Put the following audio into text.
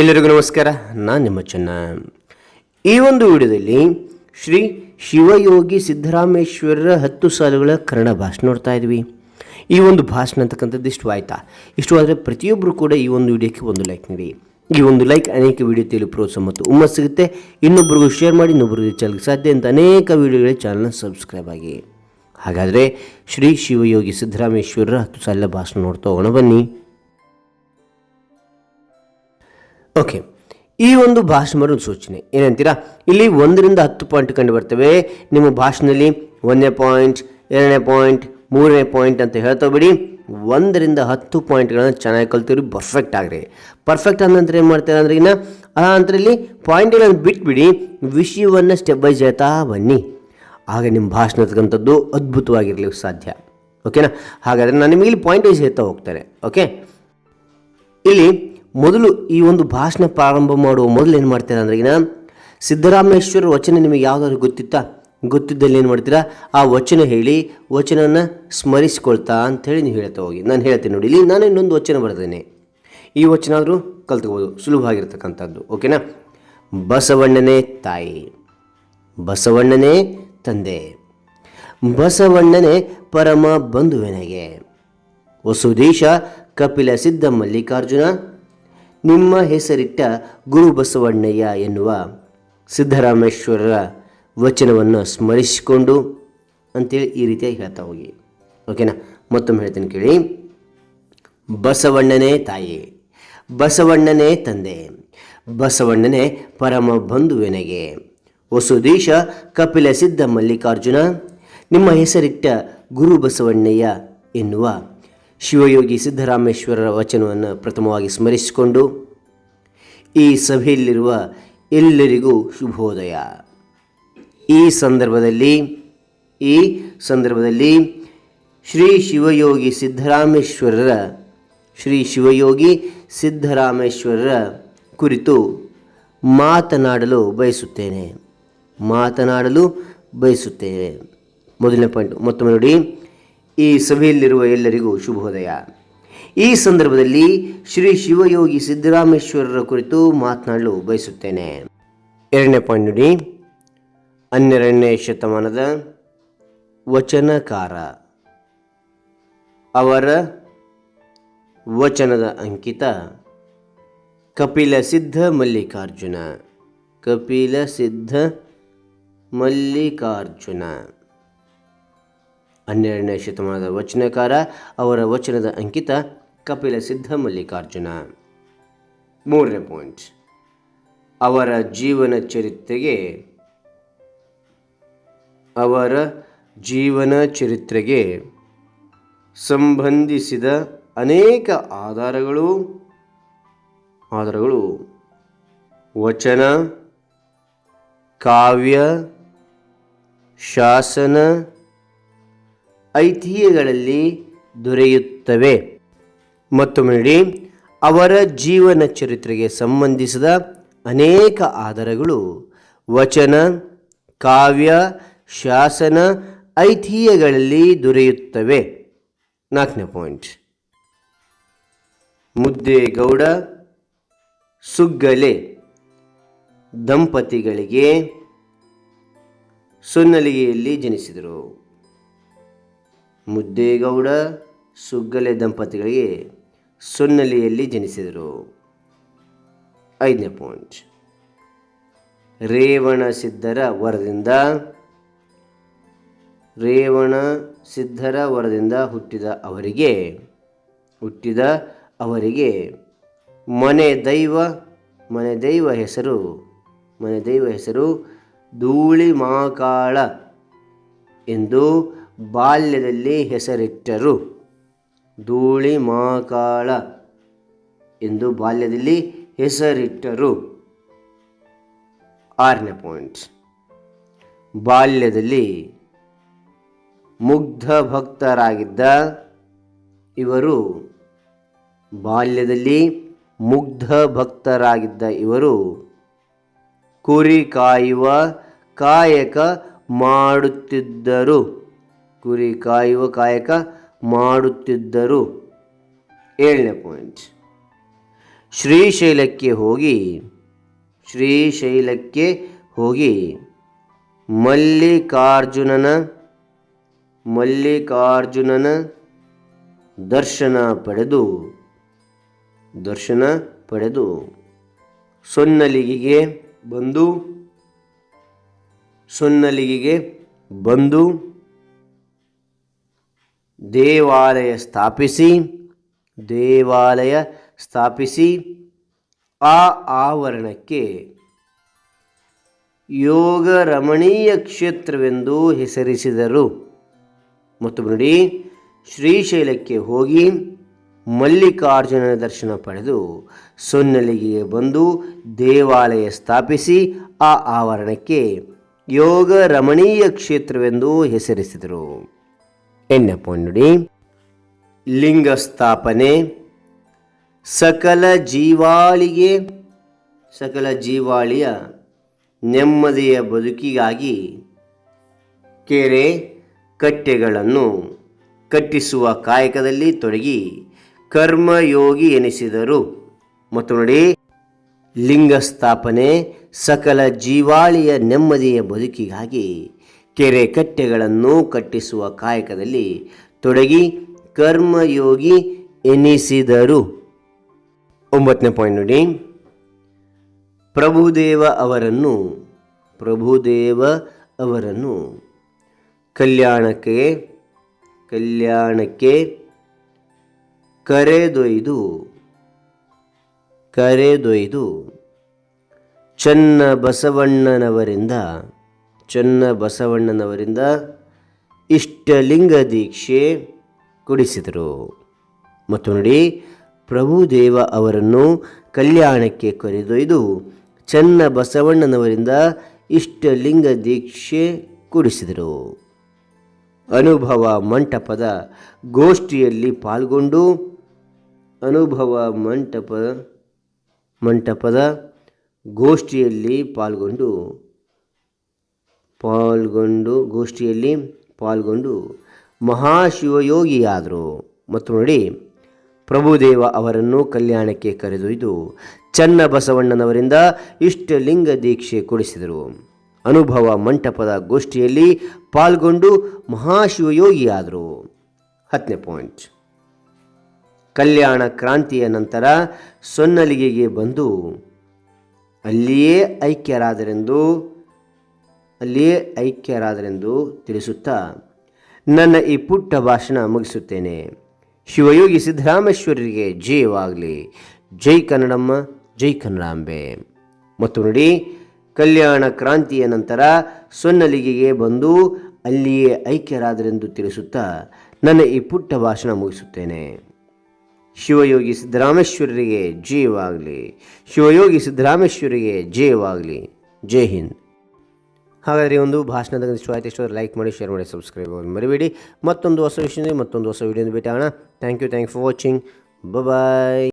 ಎಲ್ಲರಿಗೂ ನಮಸ್ಕಾರ, ನಾನು ನಿಮ್ಮ ಚೆನ್ನ. ಈ ಒಂದು ವಿಡಿಯೋದಲ್ಲಿ ಶ್ರೀ ಶಿವಯೋಗಿ ಸಿದ್ದರಾಮೇಶ್ವರರ ಹತ್ತು ಸಾಲುಗಳ ಕನ್ನಡ ಭಾಷಣ ನೋಡ್ತಾ ಇದ್ವಿ. ಈ ಒಂದು ಭಾಷಣ ಅಂತಕ್ಕಂಥದ್ದು ಇಷ್ಟು ಆಯ್ತಾ? ಇಷ್ಟು ಆದರೆ ಪ್ರತಿಯೊಬ್ಬರು ಕೂಡ ಈ ಒಂದು ವಿಡಿಯೋಕ್ಕೆ ಒಂದು ಲೈಕ್ ನೀಡಿ. ಈ ಒಂದು ಲೈಕ್ ಅನೇಕ ವಿಡಿಯೋ ತೇಲಿ ಪ್ರೋತ್ಸಾಹ ಮತ್ತು ಉಮ್ಮಸ್ ಸಿಗುತ್ತೆ. ಇನ್ನೊಬ್ಬರಿಗೂ ಶೇರ್ ಮಾಡಿ ಇನ್ನೊಬ್ಬರಿಗೆ ಚಾನಲ್ಗೆ ಸಾಧ್ಯ ಅಂತ ಅನೇಕ ವಿಡಿಯೋಗಳಿಗೆ ಚಾನಲ್ನ ಸಬ್ಸ್ಕ್ರೈಬ್ ಆಗಿ. ಹಾಗಾದರೆ ಶ್ರೀ ಶಿವಯೋಗಿ ಸಿದ್ದರಾಮೇಶ್ವರರ ಹತ್ತು ಸಾಲ ಭಾಷಣ ನೋಡ್ತಾ ಹೋಗೋಣ ಬನ್ನಿ. ಓಕೆ ಈ ಒಂದು ಭಾಷಣ ಮಾಡೋ ಸೂಚನೆ ಏನಂತೀರಾ? ಇಲ್ಲಿ ಒಂದರಿಂದ ಹತ್ತು ಪಾಯಿಂಟ್ ಕಂಡು ಬರ್ತವೆ ನಿಮ್ಮ ಭಾಷಣದಲ್ಲಿ ಒಂದನೇ ಪಾಯಿಂಟ್ ಎರಡನೇ ಪಾಯಿಂಟ್ ಮೂರನೇ ಪಾಯಿಂಟ್ ಅಂತ ಹೇಳ್ತಾ ಬಿಡಿ ಒಂದರಿಂದ ಹತ್ತು ಪಾಯಿಂಟ್ಗಳನ್ನು ಚೆನ್ನಾಗಿ ಕಲ್ತಿರಿ ಪರ್ಫೆಕ್ಟ್ ಆಗ್ರಿ. ಪರ್ಫೆಕ್ಟ್ ಆದ ನಂತರ ಏನು ಮಾಡ್ತಾರೆ ಅಂದ್ರೆ ಇನ್ನು, ಆ ನಂತರಲ್ಲಿ ಪಾಯಿಂಟ್ಗಳನ್ನು ಬಿಟ್ಬಿಡಿ, ವಿಷಯವನ್ನು ಸ್ಟೆಪ್ ಬೈ ಹೇಳ್ತಾ ಬನ್ನಿ. ಆಗ ನಿಮ್ಮ ಭಾಷಣ ಇರ್ತಕ್ಕಂಥದ್ದು ಅದ್ಭುತವಾಗಿರಲಿ ಸಾಧ್ಯ. ಓಕೆನಾ ಹಾಗಾದರೆ ನಾನು ನಿಮಗೆ ಇಲ್ಲಿ ಪಾಯಿಂಟ್ ವೈಸ್ ಹೇಳ್ತಾ ಹೋಗ್ತಾರೆ ಓಕೆ ಇಲ್ಲಿ ಮೊದಲು ಈ ಒಂದು ಭಾಷಣ ಪ್ರಾರಂಭ ಮಾಡುವ ಮೊದಲು ಏನು ಮಾಡ್ತೀರಾ ಅಂದ್ರೆ ಈಗ ಸಿದ್ದರಾಮೇಶ್ವರ ವಚನ ನಿಮಗೆ ಯಾವುದಾದ್ರು ಗೊತ್ತಿತ್ತಾ? ಗೊತ್ತಿದ್ದಲ್ಲಿ ಏನು ಮಾಡ್ತೀರಾ? ಆ ವಚನ ಹೇಳಿ, ವಚನನ ಸ್ಮರಿಸ್ಕೊಳ್ತಾ ಅಂಥೇಳಿ ನೀವು ಹೇಳ್ತಾ ಹೋಗಿ. ನಾನು ಹೇಳ್ತೀನಿ ನೋಡಿ, ಇಲ್ಲಿ ನಾನು ಇನ್ನೊಂದು ವಚನ ಬರೆದೇನೆ ಈ ವಚನ ಆದರೂ ಕಲ್ತ್ಕೋಬೋದು ಸುಲಭವಾಗಿರ್ತಕ್ಕಂಥದ್ದು ಓಕೆನಾ? ಬಸವಣ್ಣನೇ ತಾಯಿ, ಬಸವಣ್ಣನೇ ತಂದೆ, ಬಸವಣ್ಣನೇ ಪರಮ ಬಂಧುವೆನಗೆ, ವಸುದೀಶ ಕಪಿಲ ಸಿದ್ಧ ಮಲ್ಲಿಕಾರ್ಜುನ ನಿಮ್ಮ ಹೆಸರಿಟ್ಟ ಗುರು ಬಸವಣ್ಣಯ್ಯ ಎನ್ನುವ ಸಿದ್ದರಾಮೇಶ್ವರರ ವಚನವನ್ನು ಸ್ಮರಿಸಿಕೊಂಡು ಅಂತೇಳಿ ಈ ರೀತಿಯಾಗಿ ಹೇಳ್ತಾ ಹೋಗಿ. ಓಕೆನಾ ಮತ್ತೊಮ್ಮೆ ಹೇಳ್ತೀನಿ ಕೇಳಿ. ಬಸವಣ್ಣನೇ ತಾಯಿ, ಬಸವಣ್ಣನೇ ತಂದೆ, ಬಸವಣ್ಣನೇ ಪರಮ ಬಂಧುವೆನಗೆ. ವಸುದೀಶ ಕಪಿಲ ಸಿದ್ಧ ಮಲ್ಲಿಕಾರ್ಜುನ, ನಿಮ್ಮ ಹೆಸರಿಟ್ಟ ಗುರು ಬಸವಣ್ಣಯ್ಯ ಎನ್ನುವ ಶಿವಯೋಗಿ ಸಿದ್ದರಾಮೇಶ್ವರರ ವಚನವನ್ನು ಪ್ರಥಮವಾಗಿ ಸ್ಮರಿಸಿಕೊಂಡು ಈ ಸಭೆಯಲ್ಲಿರುವ ಎಲ್ಲರಿಗೂ ಶುಭೋದಯ. ಈ ಸಂದರ್ಭದಲ್ಲಿ ಈ ಸಂದರ್ಭದಲ್ಲಿ ಶ್ರೀ ಶಿವಯೋಗಿ ಸಿದ್ದರಾಮೇಶ್ವರರ ಶ್ರೀ ಶಿವಯೋಗಿ ಸಿದ್ದರಾಮೇಶ್ವರರ ಕುರಿತು ಮಾತನಾಡಲು ಬಯಸುತ್ತೇನೆ. ಮಾತನಾಡಲು ಬಯಸುತ್ತೇನೆ. ಮೊದಲನೇ ಪಾಯಿಂಟ್ ಮತ್ತೊಮ್ಮೆ ನೋಡಿ. ಈ ಸಭೆಯಲ್ಲಿರುವ ಎಲ್ಲರಿಗೂ ಶುಭೋದಯ. ಈ ಸಂದರ್ಭದಲ್ಲಿ ಶ್ರೀ ಶಿವಯೋಗಿ ಸಿದ್ದರಾಮೇಶ್ವರರ ಕುರಿತು ಮಾತನಾಡಲು ಬಯಸುತ್ತೇನೆ. ಎರಡನೇ ಪಾಯಿಂಟ್ ನೋಡಿ, ಹನ್ನೆರಡನೇ ಶತಮಾನದ ವಚನಕಾರ. ಅವರ ವಚನದ ಅಂಕಿತ ಕಪಿಲ ಸಿದ್ಧ ಮಲ್ಲಿಕಾರ್ಜುನ. ಕಪಿಲ ಸಿದ್ಧ ಮಲ್ಲಿಕಾರ್ಜುನ. ಹನ್ನೆರಡನೇ ಶತಮಾನದ ವಚನಕಾರ, ಅವರ ವಚನದ ಅಂಕಿತ ಕಪಿಲ ಸಿದ್ಧ ಮಲ್ಲಿಕಾರ್ಜುನ. ಮೂರನೇ ಪಾಯಿಂಟ್ ಅವರ ಜೀವನ ಚರಿತ್ರೆಗೆ, ಅವರ ಜೀವನ ಚರಿತ್ರೆಗೆ ಸಂಬಂಧಿಸಿದ ಅನೇಕ ಆಧಾರಗಳು ಆಧಾರಗಳು. ವಚನ, ಕಾವ್ಯ, ಶಾಸನ ಐತಿಹ್ಯಗಳಲ್ಲಿ ದೊರೆಯುತ್ತವೆ. ಮತ್ತೊಮ್ಮೆ ನೋಡಿ, ಅವರ ಜೀವನ ಚರಿತ್ರೆಗೆ ಸಂಬಂಧಿಸಿದ ಅನೇಕ ಆಧಾರಗಳು. ವಚನ, ಕಾವ್ಯ, ಶಾಸನ ಐತಿಹ್ಯಗಳಲ್ಲಿ ದೊರೆಯುತ್ತವೆ. ನಾಲ್ಕನೇ ಪಾಯಿಂಟ್. ಮುದ್ದೇಗೌಡ, ಸುಗ್ಗಲೆ, ದಂಪತಿಗಳಿಗೆ ಸುನ್ನಲಿಗೆಯಲ್ಲಿ ಜನಿಸಿದರು. ಮುದ್ದೇಗೌಡ ಸುಗ್ಗಲೆ ದಂಪತಿಗಳಿಗೆ ಸೊನ್ನಲಿಯಲ್ಲಿ ಜನಿಸಿದರು. ಐದನೇ ಪಾಯಿಂಟ್. ರೇವಣ ಸಿದ್ಧರ ವರದಿಂದ, ರೇವಣ ಸಿದ್ಧರ ವರದಿಂದ ಹುಟ್ಟಿದ ಅವರಿಗೆ ಹುಟ್ಟಿದ ಅವರಿಗೆ ಮನೆ ದೈವ ಮನೆ ದೈವ ಹೆಸರು, ಮನೆ ದೈವ ಹೆಸರು ಧೂಳಿ ಮಾಕಾಳ ಎಂದು ಬಾಲ್ಯದಲ್ಲಿ ಹೆಸರಿಟ್ಟರು. ಧೂಳಿ ಮಾಕಾಳ ಎಂದು ಬಾಲ್ಯದಲ್ಲಿ ಹೆಸರಿಟ್ಟರು. ಆರನೇ ಪಾಯಿಂಟ್. ಬಾಲ್ಯದಲ್ಲಿ ಮುಗ್ಧ ಭಕ್ತರಾಗಿದ್ದ ಇವರು, ಬಾಲ್ಯದಲ್ಲಿ ಮುಗ್ಧ ಭಕ್ತರಾಗಿದ್ದ ಇವರು ಕುರಿ ಕಾಯುವ ಕಾಯಕ ಮಾಡುತ್ತಿದ್ದರು. ಕುರಿ ಕಾಯುವ ಕಾಯಕ ಮಾಡುತ್ತಿದ್ದರು. ಏಳನೇ ಪಾಯಿಂಟ್ ಶ್ರೀಶೈಲಕ್ಕೆ ಹೋಗಿ ಶ್ರೀಶೈಲಕ್ಕೆ ಹೋಗಿ, ಮಲ್ಲಿಕಾರ್ಜುನನ ಮಲ್ಲಿಕಾರ್ಜುನನ ದರ್ಶನ ಪಡೆದು ದರ್ಶನ ಪಡೆದು ಸೊನ್ನಲಿಗೆಗೆ ಬಂದು ಸೊನ್ನಲಿಗೆಗೆ ಬಂದು ದೇವಾಲಯ ಸ್ಥಾಪಿಸಿ ದೇವಾಲಯ ಸ್ಥಾಪಿಸಿ, ಆ ಆವರಣಕ್ಕೆ ಯೋಗ ರಮಣೀಯ ಕ್ಷೇತ್ರವೆಂದು ಹೆಸರಿಸಿದರು. ಮತ್ತು ನೋಡಿ, ಶ್ರೀಶೈಲಕ್ಕೆ ಹೋಗಿ ಮಲ್ಲಿಕಾರ್ಜುನನ ದರ್ಶನ ಪಡೆದು ಸೊನ್ನಲಿಗೆ ಬಂದು ದೇವಾಲಯ ಸ್ಥಾಪಿಸಿ, ಆ ಆವರಣಕ್ಕೆ ಯೋಗ ರಮಣೀಯ ಕ್ಷೇತ್ರವೆಂದು ಹೆಸರಿಸಿದರು. ಎಣ್ಣೆ ಲಿಂಗಸ್ಥಾಪನೆ. ಲಿಂಗ ಸ್ಥಾಪನೆ ಸಕಲ ಜೀವಾಳಿಗೆ, ಸಕಲ ಜೀವಾಳಿಯ ನೆಮ್ಮದಿಯ ಬದುಕಿಗಾಗಿ ಕೆರೆ ಕಟ್ಟೆಗಳನ್ನು ಕಟ್ಟಿಸುವ ಕಾಯಕದಲ್ಲಿ ತೊಡಗಿ ಕರ್ಮಯೋಗಿ ಎನಿಸಿದರು. ಮತ್ತು ನೋಡಿ ಲಿಂಗ ಸ್ಥಾಪನೆ ಸಕಲ ಜೀವಾಳಿಯ ನೆಮ್ಮದಿಯ ಬದುಕಿಗಾಗಿ ಕೆರೆ ಕಟ್ಟೆಗಳನ್ನು ಕಟ್ಟಿಸುವ ಕಾಯಕದಲ್ಲಿ ತೊಡಗಿ ಕರ್ಮಯೋಗಿ ಎನಿಸಿದರು. ಒಂಬತ್ತನೇ ಪಾಯಿಂಟ್ ನೋಡಿ. ಪ್ರಭುದೇವ ಅವರನ್ನು ಪ್ರಭುದೇವ ಅವರನ್ನು ಕಲ್ಯಾಣಕ್ಕೆ ಕಲ್ಯಾಣಕ್ಕೆ ಕರೆದೊಯ್ದು ಕರೆದೊಯ್ದು ಚನ್ನ ಬಸವಣ್ಣನವರಿಂದ ಚನ್ನ ಬಸವಣ್ಣನವರಿಂದ ಇಷ್ಟಲಿಂಗ ದೀಕ್ಷೆ ಕೊಡಿಸಿದರು. ಮತ್ತು ನೋಡಿ, ಪ್ರಭುದೇವ ಅವರನ್ನು ಕಲ್ಯಾಣಕ್ಕೆ ಕರೆದೊಯ್ದು ಚನ್ನ ಬಸವಣ್ಣನವರಿಂದ ಇಷ್ಟಲಿಂಗ ದೀಕ್ಷೆ ಕೊಡಿಸಿದರು. ಅನುಭವ ಮಂಟಪದ ಗೋಷ್ಠಿಯಲ್ಲಿ ಪಾಲ್ಗೊಂಡು ಅನುಭವ ಮಂಟಪ ಮಂಟಪದ ಗೋಷ್ಠಿಯಲ್ಲಿ ಪಾಲ್ಗೊಂಡು ಪಾಲ್ಗೊಂಡು ಗೋಷ್ಠಿಯಲ್ಲಿ ಪಾಲ್ಗೊಂಡು ಮಹಾಶಿವಯೋಗಿಯಾದರು. ಮತ್ತು ನೋಡಿ, ಪ್ರಭುದೇವ ಅವರನ್ನು ಕಲ್ಯಾಣಕ್ಕೆ ಕರೆದೊಯ್ದು ಚನ್ನಬಸವಣ್ಣನವರಿಂದ ಇಷ್ಟಲಿಂಗ ದೀಕ್ಷೆ ಕೊಡಿಸಿದರು. ಅನುಭವ ಮಂಟಪದ ಗೋಷ್ಠಿಯಲ್ಲಿ ಪಾಲ್ಗೊಂಡು ಮಹಾಶಿವಯೋಗಿಯಾದರು. ಹತ್ತನೇ ಪಾಯಿಂಟ್. ಕಲ್ಯಾಣ ಕ್ರಾಂತಿಯ ನಂತರ ಸೊನ್ನಲಿಗೆಗೆ ಬಂದು ಅಲ್ಲಿಯೇ ಐಕ್ಯರಾದರೆಂದು ಅಲ್ಲಿಯೇ ಐಕ್ಯರಾದರೆಂದು ತಿಳಿಸುತ್ತಾ, ನನ್ನ ಈ ಪುಟ್ಟ ಭಾಷಣ ಮುಗಿಸುತ್ತೇನೆ. ಶಿವಯೋಗಿ ಸಿದ್ದರಾಮೇಶ್ವರರಿಗೆ ಜಯವಾಗಲಿ. ಜೈ ಕನ್ನಡಮ್ಮ ಜೈ ಕನ್ನಡಾಂಬೆ. ಮತ್ತು ನೋಡಿ, ಕಲ್ಯಾಣ ಕ್ರಾಂತಿಯ ನಂತರ ಸೊನ್ನಲಿಗೆಗೆ ಬಂದು ಅಲ್ಲಿಯೇ ಐಕ್ಯರಾದರೆಂದು ತಿಳಿಸುತ್ತಾ, ನನ್ನ ಈ ಪುಟ್ಟ ಭಾಷಣ ಮುಗಿಸುತ್ತೇನೆ. ಶಿವಯೋಗಿ ಸಿದ್ದರಾಮೇಶ್ವರರಿಗೆ ಜಯವಾಗಲಿ. ಶಿವಯೋಗಿ ಸಿದ್ದರಾಮೇಶ್ವರಿಗೆ ಜಯವಾಗಲಿ. ಜೈ ಹಿಂದ್. ಹಾಗಾದರೆ ಒಂದು ಭಾಷಣದ ಇಷ್ಟವಾಯ್ತು ಇಷ್ಟ ಲೈಕ್ ಮಾಡಿ ಶೇರ್ ಮಾಡಿ ಸಬ್ಸ್ಕ್ರೈಬ್ ಮರಿಬೇಡಿ. ಮತ್ತೊಂದು ಹೊಸ ವಿಷಯದಲ್ಲಿ ಮತ್ತೊಂದು ಹೊಸ ವಿಡಿಯೋನ ಭೇಟಿ ಆಗೋಣ thank you thank for watching bye